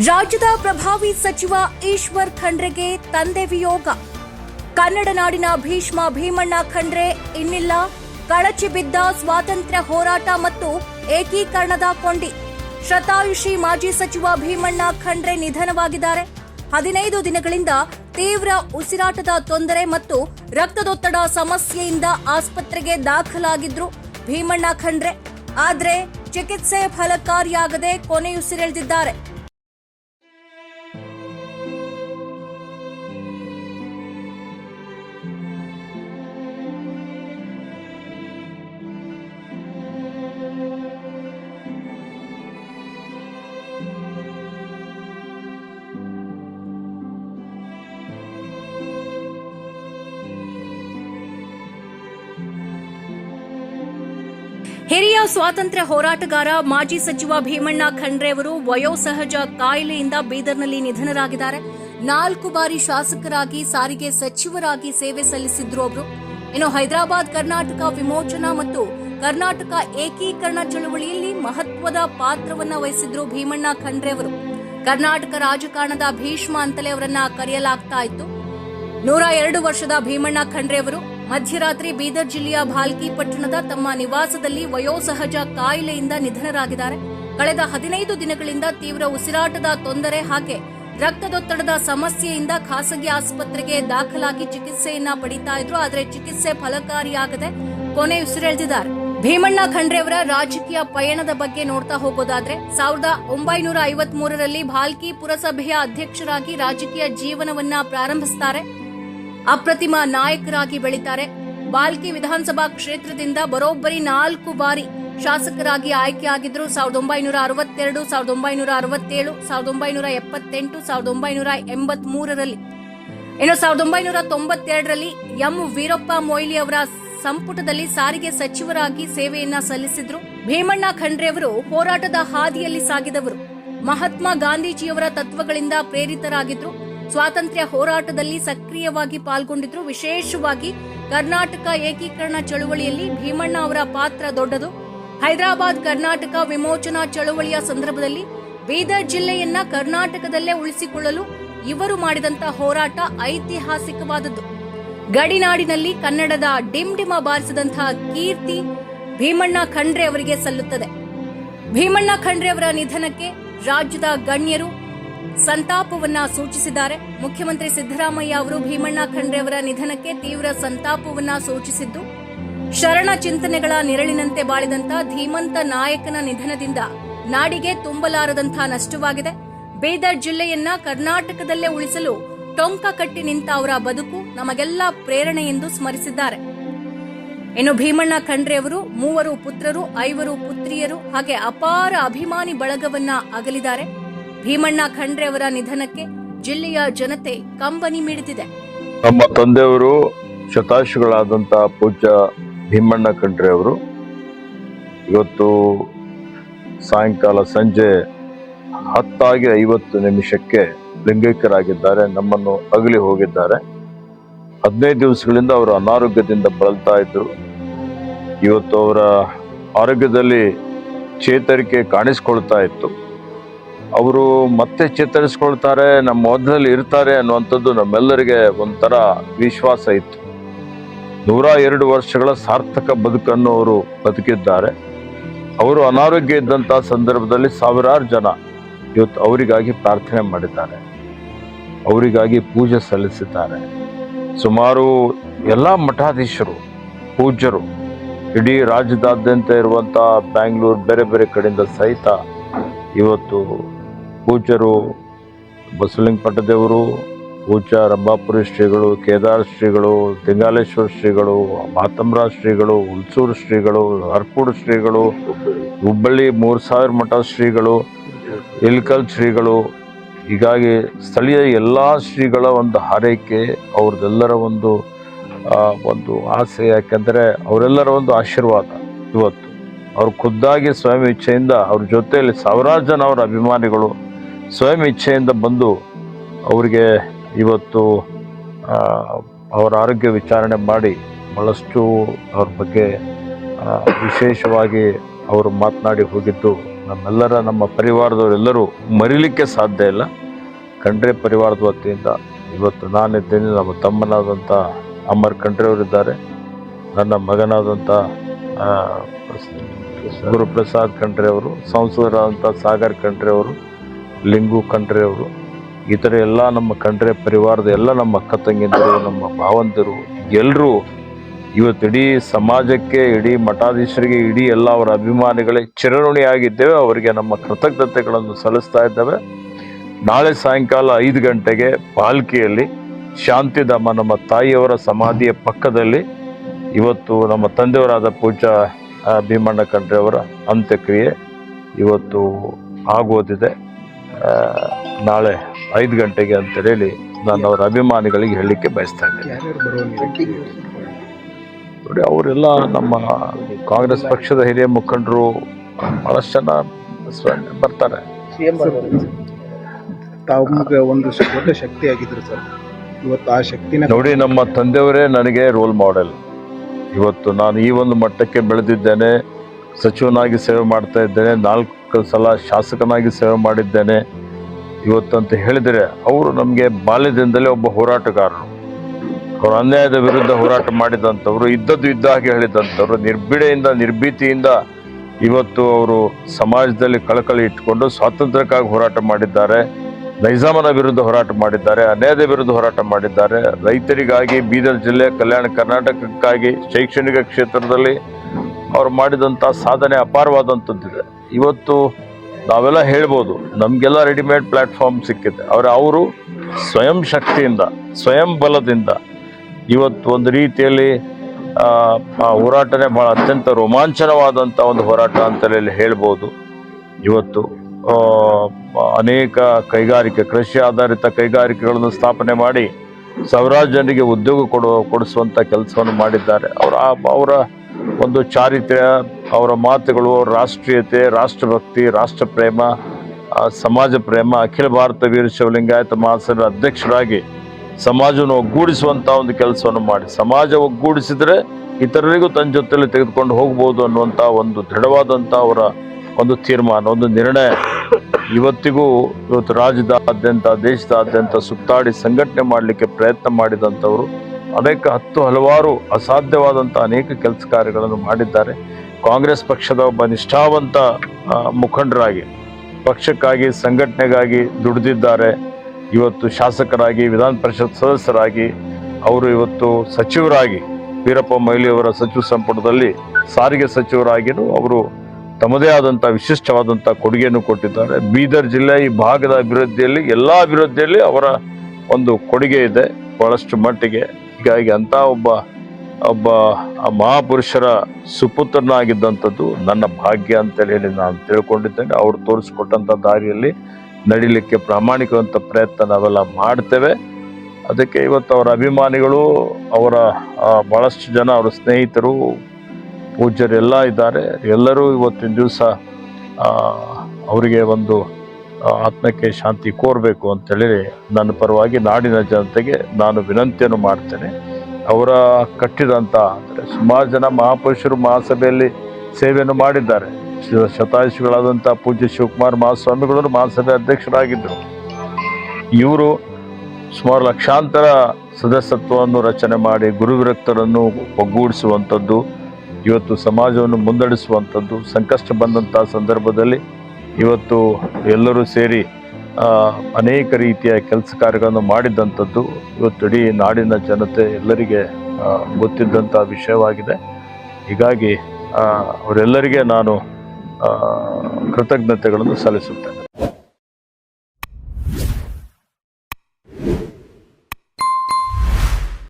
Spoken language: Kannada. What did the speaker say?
ರಾಜ್ಯದ ಪ್ರಭಾವಿ ಸಚಿವ ಈಶ್ವರ್ ಖಂಡ್ರೆಗೆ ತಂದೆ ವಿಯೋಗ. ಕನ್ನಡ ನಾಡಿನ ಭೀಷ್ಮ ಭೀಮಣ್ಣ ಖಂಡ್ರೆ ಇನ್ನಿಲ್ಲ. ಕಳಚಿ ಬಿದ್ದ ಸ್ವಾತಂತ್ರ್ಯ ಹೋರಾಟ ಮತ್ತು ಏಕೀಕರಣದ ಕೊಂಡಿ. ಶತಾಯುಷಿ ಮಾಜಿ ಸಚಿವ ಭೀಮಣ್ಣ ಖಂಡ್ರೆ ನಿಧನವಾಗಿದ್ದಾರೆ. ಹದಿನೈದು ದಿನಗಳಿಂದ ತೀವ್ರ ಉಸಿರಾಟದ ತೊಂದರೆ ಮತ್ತು ರಕ್ತದೊತ್ತಡ ಸಮಸ್ಯೆಯಿಂದ ಆಸ್ಪತ್ರೆಗೆ ದಾಖಲಾಗಿದ್ರು ಭೀಮಣ್ಣ ಖಂಡ್ರೆ. ಆದರೆ ಚಿಕಿತ್ಸೆ ಫಲಕಾರಿಯಾಗದೆ ಕೊನೆಯುಸಿರೆಳೆದಿದ್ದಾರೆ. ಹಿರಿಯ ಸ್ವಾತಂತ್ರ್ಯ ಹೋರಾಟಗಾರ ಮಾಜಿ ಸಚಿವ ಭೀಮಣ್ಣ ಖಂಡ್ರೆ ಅವರು ವಯೋಸಹಜ ಕಾಯಿಲೆಯಿಂದ ಬೀದರ್ನಲ್ಲಿ ನಿಧನರಾಗಿದ್ದಾರೆ. ನಾಲ್ಕು ಬಾರಿ ಶಾಸಕರಾಗಿ, ಸಾರಿಗೆ ಸಚಿವರಾಗಿ ಸೇವೆ ಸಲ್ಲಿಸಿದ್ರು ಅವರು. ಇನ್ನು ಹೈದರಾಬಾದ್, ಕರ್ನಾಟಕ ವಿಮೋಚನಾ ಮತ್ತು ಕರ್ನಾಟಕ ಏಕೀಕರಣ ಚಳವಳಿಯಲ್ಲಿ ಮಹತ್ವದ ಪಾತ್ರವನ್ನ ವಹಿಸಿದ್ರು ಭೀಮಣ್ಣ ಖಂಡ್ರೆ ಅವರು. ಕರ್ನಾಟಕ ರಾಜಕಾರಣದ ಭೀಷ್ಮ ಅಂತಲೇ ಅವರನ್ನ ಕರೆಯಲಾಗ್ತಾ ಇತ್ತು. ನೂರ ಎರಡು ವರ್ಷದ ಭೀಮಣ್ಣ ಖಂಡ್ರೆ ಅವರು ಮಧ್ಯರಾತ್ರಿ ಬೀದರ್ ಜಿಲ್ಲೆಯ ಭಾಲ್ಕಿ ಪಟ್ಟಣದ ತಮ್ಮ ನಿವಾಸದಲ್ಲಿ ವಯೋಸಹಜ ಕಾಯಿಲೆಯಿಂದ ನಿಧನರಾಗಿದ್ದಾರೆ. ಕಳೆದ ಹದಿನೈದು ದಿನಗಳಿಂದ ತೀವ್ರ ಉಸಿರಾಟದ ತೊಂದರೆ, ಹಾಗೆ ರಕ್ತದೊತ್ತಡದ ಸಮಸ್ಯೆಯಿಂದ ಖಾಸಗಿ ಆಸ್ಪತ್ರೆಗೆ ದಾಖಲಾಗಿ ಚಿಕಿತ್ಸೆಯನ್ನ ಪಡಿತಾ ಇದ್ರು, ಆದರೆ ಚಿಕಿತ್ಸೆ ಫಲಕಾರಿಯಾಗದೆ ಕೊನೆ ಉಸಿರೆಳೆದಿದ್ದಾರೆ. ಭೀಮಣ್ಣ ಖಂಡ್ರೆ ಅವರ ರಾಜಕೀಯ ಪಯಣದ ಬಗ್ಗೆ ನೋಡ್ತಾ ಹೋಗೋದಾದ್ರೆ, ಸಾವಿರದ ಒಂಬೈನೂರ ಐವತ್ ಮೂರರಲ್ಲಿ ಭಾಲ್ಕಿ ಪುರಸಭೆಯ ಅಧ್ಯಕ್ಷರಾಗಿ ರಾಜಕೀಯ ಜೀವನವನ್ನ ಪ್ರಾರಂಭಿಸುತ್ತಾರೆ ಅಪ್ರತಿಮ ನಾಯಕರಾಗಿ ಬೆಳೀತಾರೆ. ಬಾಲ್ಕಿ ವಿಧಾನಸಭಾ ಕ್ಷೇತ್ರದಿಂದ ಬರೋಬ್ಬರಿ ನಾಲ್ಕು ಬಾರಿ ಶಾಸಕರಾಗಿ ಆಯ್ಕೆಯಾಗಿದ್ರು ಸಾವಿರದ ಒಂಬೈನೂರ ಅರವತ್ತೆರಡು, ಸಾವಿರದ ಒಂಬೈನೂರ ಅರವತ್ತೇಳು, ಸಾವಿರದ ಒಂಬೈನೂರ ಎಪ್ಪತ್ತೆಂಟು, ಸಾವಿರದ ಒಂಬೈನೂರ ಎಂಬತ್ ಮೂರರಲ್ಲಿ ಇನ್ನು ಸಾವಿರದ ಒಂಬೈನೂರ ತೊಂಬತ್ತೆರಡರಲ್ಲಿ ಎಂ. ವೀರಪ್ಪ ಮೊಯ್ಲಿ ಅವರ ಸಂಪುಟದಲ್ಲಿ ಸಾರಿಗೆ ಸಚಿವರಾಗಿ ಸೇವೆಯನ್ನ ಸಲ್ಲಿಸಿದ್ರು. ಭೀಮಣ್ಣ ಖಂಡ್ರೆ ಅವರು ಹೋರಾಟದ ಹಾದಿಯಲ್ಲಿ ಸಾಗಿದವರು. ಮಹಾತ್ಮ ಗಾಂಧೀಜಿಯವರ ತತ್ವಗಳಿಂದ ಪ್ರೇರಿತರಾಗಿದ್ರು. ಸ್ವಾತಂತ್ರ್ಯ ಹೋರಾಟದಲ್ಲಿ ಸಕ್ರಿಯವಾಗಿ ಪಾಲ್ಗೊಂಡಿದ್ರು. ವಿಶೇಷವಾಗಿ ಕರ್ನಾಟಕ ಏಕೀಕರಣ ಚಳುವಳಿಯಲ್ಲಿ ಭೀಮಣ್ಣ ಅವರ ಪಾತ್ರ ದೊಡ್ಡದು. ಹೈದರಾಬಾದ್ ಕರ್ನಾಟಕ ವಿಮೋಚನಾ ಚಳುವಳಿಯ ಸಂದರ್ಭದಲ್ಲಿ ಬೀದರ್ ಜಿಲ್ಲೆಯನ್ನ ಕರ್ನಾಟಕದಲ್ಲೇ ಉಳಿಸಿಕೊಳ್ಳಲು ಇವರು ಮಾಡಿದಂತ ಹೋರಾಟ ಐತಿಹಾಸಿಕವಾದದ್ದು. ಗಡಿನಾಡಿನಲ್ಲಿ ಕನ್ನಡದ ಡಿಂಡಿಮ ಬಾರಿಸಿದಂತಹ ಕೀರ್ತಿ ಭೀಮಣ್ಣ ಖಂಡ್ರೆ ಅವರಿಗೆ ಸಲ್ಲುತ್ತದೆ. ಭೀಮಣ್ಣ ಖಂಡ್ರೆ ಅವರ ನಿಧನಕ್ಕೆ ರಾಜ್ಯದ ಗಣ್ಯರು ಸಂತಾಪವನ್ನ ಸೂಚಿಸಿದ್ದಾರೆ. ಮುಖ್ಯಮಂತ್ರಿ ಸಿದ್ದರಾಮಯ್ಯ ಅವರು ಭೀಮಣ್ಣ ಖಂಡ್ರೆ ಅವರ ನಿಧನಕ್ಕೆ ತೀವ್ರ ಸಂತಾಪವನ್ನ ಸೂಚಿಸಿದ್ದು, ಶರಣ ಚಿಂತನೆಗಳ ನೆರಳಿನಂತೆ ಬಾಳಿದಂತ ಧೀಮಂತ ನಾಯಕನ ನಿಧನದಿಂದ ನಾಡಿಗೆ ತುಂಬಲಾರದಂಥ ನಷ್ಟವಾಗಿದೆ. ಬೀದರ್ ಜಿಲ್ಲೆಯನ್ನ ಕರ್ನಾಟಕದಲ್ಲೇ ಉಳಿಸಲು ಟೊಂಕ ಕಟ್ಟಿ ನಿಂತ ಅವರ ಬದುಕು ನಮಗೆಲ್ಲ ಪ್ರೇರಣೆ ಎಂದು ಸ್ಮರಿಸಿದ್ದಾರೆ. ಇನ್ನು ಭೀಮಣ್ಣ ಖಂಡ್ರೆ ಅವರು ಮೂವರು ಪುತ್ರರು, ಐವರು ಪುತ್ರಿಯರು ಹಾಗೆ ಅಪಾರ ಅಭಿಮಾನಿ ಬಳಗವನ್ನ ಅಗಲಿದ್ದಾರೆ. ಭೀಮಣ್ಣ ಖಂಡ್ರೆ ಅವರ ನಿಧನಕ್ಕೆ ಜಿಲ್ಲೆಯ ಜನತೆ ಕಂಬನಿ ಮಿಡಿದಿದೆ. ನಮ್ಮ ತಂದೆಯವರು ಶತಾಯುಷಿಗಳಾದಂಥ ಪೂಜ್ಯ ಭೀಮಣ್ಣ ಖಂಡ್ರೆ ಅವರು ಇವತ್ತು ಸಾಯಂಕಾಲ ಸಂಜೆ ಹತ್ತಾಗಿ ಐವತ್ತು ನಿಮಿಷಕ್ಕೆ ಲಿಂಗೈಕ್ಯರಾಗಿದ್ದಾರೆ, ನಮ್ಮನ್ನು ಅಗಲಿ ಹೋಗಿದ್ದಾರೆ. ಹದಿನೈದು ದಿವಸಗಳಿಂದ ಅವರು ಅನಾರೋಗ್ಯದಿಂದ ಬಳಲ್ತಾ ಇದ್ರು. ಇವತ್ತು ಅವರ ಆರೋಗ್ಯದಲ್ಲಿ ಚೇತರಿಕೆ ಕಾಣಿಸ್ಕೊಳ್ತಾ ಇತ್ತು. ಅವರು ಮತ್ತೆ ಚೇತರಿಸ್ಕೊಳ್ತಾರೆ, ನಮ್ಮ ಮೊದಲಲ್ಲಿ ಇರ್ತಾರೆ ಅನ್ನುವಂಥದ್ದು ನಮ್ಮೆಲ್ಲರಿಗೆ ಒಂಥರ ವಿಶ್ವಾಸ ಇತ್ತು. ನೂರ ಎರಡು ವರ್ಷಗಳ ಸಾರ್ಥಕ ಬದುಕನ್ನು ಅವರು ಬದುಕಿದ್ದಾರೆ. ಅವರು ಅನಾರೋಗ್ಯ ಇದ್ದಂಥ ಸಂದರ್ಭದಲ್ಲಿ ಸಾವಿರಾರು ಜನ ಇವತ್ತು ಅವರಿಗಾಗಿ ಪ್ರಾರ್ಥನೆ ಮಾಡಿದ್ದಾರೆ. ಅವರಿಗಾಗಿ ಪೂಜೆ ಸಲ್ಲಿಸಿದ್ದಾರೆ. ಸುಮಾರು ಎಲ್ಲ ಮಠಾಧೀಶರು, ಪೂಜ್ಯರು, ಇಡೀ ರಾಜ್ಯದಾದ್ಯಂತ ಇರುವಂಥ ಬ್ಯಾಂಗ್ಳೂರು, ಬೇರೆ ಬೇರೆ ಕಡೆಯಿಂದ ಸಹಿತ ಇವತ್ತು ಪೂಜ್ಯರು ಬಸವಲಿಂಗಪಟ್ಟದೇವರು ಪೂಜಾ ರಂಭಾಪುರಿ ಶ್ರೀಗಳು, ಕೇದಾರ ಶ್ರೀಗಳು, ತಿಂಗಾಲೇಶ್ವರ ಶ್ರೀಗಳು ಮಾತಮ್ರ ಶ್ರೀಗಳು, ಹುಲ್ಸೂರು ಶ್ರೀಗಳು ಹರ್ಕೂಡು ಶ್ರೀಗಳು, ಹುಬ್ಬಳ್ಳಿ ಮೂರು ಸಾವಿರ ಮಠ ಶ್ರೀಗಳು, ಇಲ್ಕಲ್ ಶ್ರೀಗಳು. ಹೀಗಾಗಿ ಸ್ಥಳೀಯ ಎಲ್ಲ ಶ್ರೀಗಳ ಒಂದು ಹಾರೈಕೆ, ಅವ್ರದ್ದೆಲ್ಲರ ಒಂದು ಒಂದು ಆಸೆ. ಯಾಕೆಂದರೆ ಅವರೆಲ್ಲರ ಒಂದು ಆಶೀರ್ವಾದ ಇವತ್ತು. ಅವ್ರು ಖುದ್ದಾಗಿ ಸ್ವಾಮಿ ಇಚ್ಛೆಯಿಂದ ಅವ್ರ ಜೊತೆಯಲ್ಲಿ ಸಾವಿರಾರು ಜನ ಅವರ ಅಭಿಮಾನಿಗಳು ಸ್ವಯಂ ಇಚ್ಛೆಯಿಂದ ಬಂದು ಅವರಿಗೆ ಇವತ್ತು ಅವರ ಆರೋಗ್ಯ ವಿಚಾರಣೆ ಮಾಡಿ ಭಾಳಷ್ಟು ಅವ್ರ ಬಗ್ಗೆ ವಿಶೇಷವಾಗಿ ಅವರು ಮಾತನಾಡಿ ಹೋಗಿದ್ದು. ನಮ್ಮೆಲ್ಲರ, ನಮ್ಮ ಪರಿವಾರದವರೆಲ್ಲರೂ ಮರಿಲಿಕ್ಕೆ ಸಾಧ್ಯ ಇಲ್ಲ. ಖಂಡ್ರೆ ಪರಿವಾರದ ವತಿಯಿಂದ ಇವತ್ತು ನಾನಿದ್ದೇನೆ. ನಮ್ಮ ತಮ್ಮನಾದಂಥ ಅಮರ್ ಖಂಡ್ರೆ ಅವರಿದ್ದಾರೆ. ನನ್ನ ಮಗನಾದಂಥ ಗುರುಪ್ರಸಾದ್ ಖಂಡ್ರೆ ಅವರು, ಸಂಸದರಾದಂಥ ಸಾಗರ್ ಖಂಡ್ರೆ ಅವರು ಲಿಂಗು ಖಂಡ್ರೆ ಅವರು, ಈ ಥರ ಎಲ್ಲ ನಮ್ಮ ಖಂಡ್ರೆ ಪರಿವಾರದ ಎಲ್ಲ ನಮ್ಮ ಅಕ್ಕ ತಂಗಿಯಂದಿರು, ನಮ್ಮ ಭಾವಂದಿರು ಎಲ್ಲರೂ ಇವತ್ತು ಇಡೀ ಸಮಾಜಕ್ಕೆ, ಇಡೀ ಮಠಾಧೀಶರಿಗೆ, ಇಡೀ ಎಲ್ಲ ಅವರ ಅಭಿಮಾನಿಗಳೇ ಚಿರಋಣಿಯಾಗಿದ್ದೇವೆ. ಅವರಿಗೆ ನಮ್ಮ ಕೃತಜ್ಞತೆಗಳನ್ನು ಸಲ್ಲಿಸ್ತಾ ಇದ್ದೇವೆ. ನಾಳೆ ಸಾಯಂಕಾಲ ಐದು ಗಂಟೆಗೆ ಪಾಲ್ಕಿಯಲ್ಲಿ ಶಾಂತಿಧಾಮ ನಮ್ಮ ತಾಯಿಯವರ ಸಮಾಧಿಯ ಪಕ್ಕದಲ್ಲಿ ಇವತ್ತು ನಮ್ಮ ತಂದೆಯವರಾದ ಪೂಜಾ ಭೀಮಣ್ಣ ಖಂಡ್ರೆ ಅವರ ಅಂತ್ಯಕ್ರಿಯೆ ಇವತ್ತು ಆಗೋದಿದೆ. ನಾಳೆ ಐದು ಗಂಟೆಗೆ ಅಂತ ಹೇಳಿ ನಾನು ಅವರ ಅಭಿಮಾನಿಗಳಿಗೆ ಹೇಳಲಿಕ್ಕೆ ಬಯಸ್ತಾ ಇದ್ದೇನೆ. ನೋಡಿ ಅವರೆಲ್ಲ ನಮ್ಮ ಕಾಂಗ್ರೆಸ್ ಪಕ್ಷದ ಹಿರಿಯ ಮುಖಂಡರು ಬಹಳಷ್ಟು ಜನ ಬರ್ತಾರೆ. ತಮ್ಗೆ ಒಂದು ಶ- ದೊಡ್ಡ ಶಕ್ತಿ ಆಗಿದ್ರು ಸರ್. ಇವತ್ತು ಆ ಶಕ್ತಿನ ನೋಡಿ ನಮ್ಮ ತಂದೆಯವರೇ ನನಗೆ ರೋಲ್ ಮಾಡೆಲ್. ಇವತ್ತು ನಾನು ಈ ಒಂದು ಮಟ್ಟಕ್ಕೆ ಬೆಳೆದಿದ್ದೇನೆ ಸಚಿವನಾಗಿ ಸೇವೆ ಮಾಡ್ತಾ ಇದ್ದೇನೆ ನಾಲ್ಕು ಸಲ ಶಾಸಕನಾಗಿ ಸೇವೆ ಮಾಡಿದ್ದೇನೆ. ಇವತ್ತು ಅಂತ ಹೇಳಿದರೆ ಅವರು ನಮಗೆ ಬಾಲ್ಯದಿಂದಲೇ ಒಬ್ಬ ಹೋರಾಟಗಾರರು. ಅವರು ಅನ್ಯಾಯದ ವಿರುದ್ಧ ಹೋರಾಟ ಮಾಡಿದಂಥವ್ರು, ಇದ್ದದ್ದು ಇದ್ದ ಹಾಗೆ ಹೇಳಿದಂಥವ್ರು ನಿರ್ಬಿಡೆಯಿಂದ ನಿರ್ಭೀತಿಯಿಂದ ಇವತ್ತು ಅವರು ಸಮಾಜದಲ್ಲಿ ಕಳಕಳಿ ಇಟ್ಟುಕೊಂಡು ಸ್ವಾತಂತ್ರ್ಯಕ್ಕಾಗಿ ಹೋರಾಟ ಮಾಡಿದ್ದಾರೆ. ನೈಜಾಮನ ವಿರುದ್ಧ ಹೋರಾಟ ಮಾಡಿದ್ದಾರೆ, ಅನ್ಯಾಯದ ವಿರುದ್ಧ ಹೋರಾಟ ಮಾಡಿದ್ದಾರೆ. ರೈತರಿಗಾಗಿ ಬೀದರ್ ಜಿಲ್ಲೆ ಕಲ್ಯಾಣ ಕರ್ನಾಟಕಕ್ಕಾಗಿ ಶೈಕ್ಷಣಿಕ ಕ್ಷೇತ್ರದಲ್ಲಿ ಅವರು ಮಾಡಿದಂಥ ಸಾಧನೆ ಅಪಾರವಾದಂಥದ್ದಿದೆ. ಇವತ್ತು ನಾವೆಲ್ಲ ಹೇಳ್ಬೋದು, ನಮಗೆಲ್ಲ ರೆಡಿಮೇಡ್ ಪ್ಲಾಟ್ಫಾರ್ಮ್ ಸಿಕ್ಕಿದೆ. ಅವರ ಅವರು ಸ್ವಯಂ ಶಕ್ತಿಯಿಂದ, ಸ್ವಯಂ ಬಲದಿಂದ ಇವತ್ತು ಒಂದು ರೀತಿಯಲ್ಲಿ ಹೋರಾಟನೇ ಭಾಳ ಅತ್ಯಂತ ರೋಮಾಂಚನವಾದಂಥ ಒಂದು ಹೋರಾಟ ಅಂತಲೇ ಹೇಳ್ಬೋದು. ಇವತ್ತು ಅನೇಕ ಕೈಗಾರಿಕೆ, ಕೃಷಿ ಆಧಾರಿತ ಕೈಗಾರಿಕೆಗಳನ್ನು ಸ್ಥಾಪನೆ ಮಾಡಿ ಸಾವಿರಾರು ಜನರಿಗೆ ಉದ್ಯೋಗ ಕೊಡುವ ಕೊಡಿಸುವಂಥ ಕೆಲಸವನ್ನು ಮಾಡಿದ್ದಾರೆ. ಅವರ ಅವರ ಒಂದು ಚಾರಿತ್ರ್ಯ ಅವರ ಮಾತುಗಳು, ರಾಷ್ಟ್ರೀಯತೆ, ರಾಷ್ಟ್ರಭಕ್ತಿ ರಾಷ್ಟ್ರ ಪ್ರೇಮ ಸಮಾಜ ಪ್ರೇಮ, ಅಖಿಲ ಭಾರತ ವೀರ ಶಿವಲಿಂಗಾಯತ ಮಹಾಸಭೆ ಅಧ್ಯಕ್ಷರಾಗಿ ಸಮಾಜವನ್ನು ಒಗ್ಗೂಡಿಸುವಂತ ಒಂದು ಕೆಲಸವನ್ನು ಮಾಡಿ. ಸಮಾಜ ಒಗ್ಗೂಡಿಸಿದ್ರೆ ಇತರರಿಗೂ ತನ್ನ ಜೊತೆಯಲ್ಲಿ ತೆಗೆದುಕೊಂಡು ಹೋಗ್ಬೋದು ಅನ್ನುವಂತ ಒಂದು ದೃಢವಾದಂತ ಅವರ ಒಂದು ತೀರ್ಮಾನ, ಒಂದು ನಿರ್ಣಯ. ಇವತ್ತಿಗೂ ಇವತ್ತು ರಾಜ್ಯದಾದ್ಯಂತ, ದೇಶದಾದ್ಯಂತ ಸುತ್ತಾಡಿ ಸಂಘಟನೆ ಮಾಡಲಿಕ್ಕೆ ಪ್ರಯತ್ನ ಮಾಡಿದಂಥವರು ಅನೇಕ ಹತ್ತು ಹಲವಾರು ಅಸಾಧ್ಯವಾದಂಥ ಅನೇಕ ಕೆಲಸ ಕಾರ್ಯಗಳನ್ನು ಮಾಡಿದ್ದಾರೆ. ಕಾಂಗ್ರೆಸ್ ಪಕ್ಷದ ಒಬ್ಬ ನಿಷ್ಠಾವಂತ ಮುಖಂಡರಾಗಿ, ಪಕ್ಷಕ್ಕಾಗಿ, ಸಂಘಟನೆಗಾಗಿ ದುಡಿದಿದ್ದಾರೆ. ಇವತ್ತು ಶಾಸಕರಾಗಿ, ವಿಧಾನ ಪರಿಷತ್ ಸದಸ್ಯರಾಗಿ, ಅವರು ಇವತ್ತು ಸಚಿವರಾಗಿ, ವೀರಪ್ಪ ಮೊಯ್ಲಿಯವರ ಸಚಿವ ಸಂಪುಟದಲ್ಲಿ ಸಾರಿಗೆ ಸಚಿವರಾಗಿಯೂ ಅವರು ತಮ್ಮದೇ ಆದಂಥ ವಿಶಿಷ್ಟವಾದಂಥ ಕೊಡುಗೆಯನ್ನು ಕೊಟ್ಟಿದ್ದಾರೆ. ಬೀದರ್ ಜಿಲ್ಲೆ ಈ ಭಾಗದ ಅಭಿವೃದ್ಧಿಯಲ್ಲಿ, ಎಲ್ಲ ಅಭಿವೃದ್ಧಿಯಲ್ಲಿ ಅವರ ಒಂದು ಕೊಡುಗೆ ಇದೆ. ಬಹಳಷ್ಟು ಮಟ್ಟಿಗೆ. ಹೀಗಾಗಿ ಅಂತ ಒಬ್ಬ ಒಬ್ಬ ಮಹಾಪುರುಷರ ಸುಪುತ್ರನಾಗಿದ್ದಂಥದ್ದು ನನ್ನ ಭಾಗ್ಯ ಅಂತೇಳಿ ಹೇಳಿ ನಾನು ತಿಳ್ಕೊಂಡಿದ್ದೇನೆ. ಅವ್ರು ತೋರಿಸ್ಕೊಟ್ಟಂಥ ದಾರಿಯಲ್ಲಿ ನಡಿಲಿಕ್ಕೆ ಪ್ರಾಮಾಣಿಕವಂತ ಪ್ರಯತ್ನ ನಾವೆಲ್ಲ ಮಾಡ್ತೇವೆ. ಅದಕ್ಕೆ ಇವತ್ತು ಅವರ ಅಭಿಮಾನಿಗಳು, ಅವರ ಭಾಳಷ್ಟು ಜನ ಅವರ ಸ್ನೇಹಿತರು, ಪೂಜ್ಯರೆಲ್ಲ ಇದ್ದಾರೆ. ಎಲ್ಲರೂ ಇವತ್ತಿನ ದಿವಸ ಅವರಿಗೆ ಒಂದು ಆತ್ಮಕ್ಕೆ ಶಾಂತಿ ಕೋರಬೇಕು ಅಂತೇಳಿ ನನ್ನ ಪರವಾಗಿ ನಾಡಿನ ಜನತೆಗೆ ನಾನು ವಿನಂತಿಯನ್ನು ಮಾಡ್ತೇನೆ. ಅವರ ಕಟ್ಟಿದಂಥ ಅಂದರೆ ಸುಮಾರು ಜನ ಮಹಾಪುರುಷರು ಮಹಾಸಭೆಯಲ್ಲಿ ಸೇವೆಯನ್ನು ಮಾಡಿದ್ದಾರೆ. ಶತಾಯುಷಿಗಳಾದಂಥ ಪೂಜ್ಯ ಶಿವಕುಮಾರ್ ಮಹಾಸ್ವಾಮಿಗಳು ಮಹಾಸಭೆ ಅಧ್ಯಕ್ಷರಾಗಿದ್ದರು ಇವರು ಸುಮಾರು ಲಕ್ಷಾಂತರ ಸದಸ್ಯತ್ವವನ್ನು ರಚನೆ ಮಾಡಿ, ಗುರುವಿರಕ್ತರನ್ನು ಒಗ್ಗೂಡಿಸುವಂಥದ್ದು, ಇವತ್ತು ಸಮಾಜವನ್ನು ಮುನ್ನಡೆಸುವಂಥದ್ದು, ಸಂಕಷ್ಟ ಬಂದಂಥ ಸಂದರ್ಭದಲ್ಲಿ ಇವತ್ತು ಎಲ್ಲರೂ ಸೇರಿ ಅನೇಕ ರೀತಿಯ ಕೆಲಸ ಕಾರ್ಯಗಳನ್ನು ಮಾಡಿದ್ದಂಥದ್ದು ಇವತ್ತು ಇಡೀ ನಾಡಿನ ಜನತೆ ಎಲ್ಲರಿಗೆ ಗೊತ್ತಿದ್ದಂಥ ವಿಷಯವಾಗಿದೆ. ಹೀಗಾಗಿ ಅವರೆಲ್ಲರಿಗೆ ನಾನು ಕೃತಜ್ಞತೆಗಳನ್ನು ಸಲ್ಲಿಸುತ್ತೇನೆ.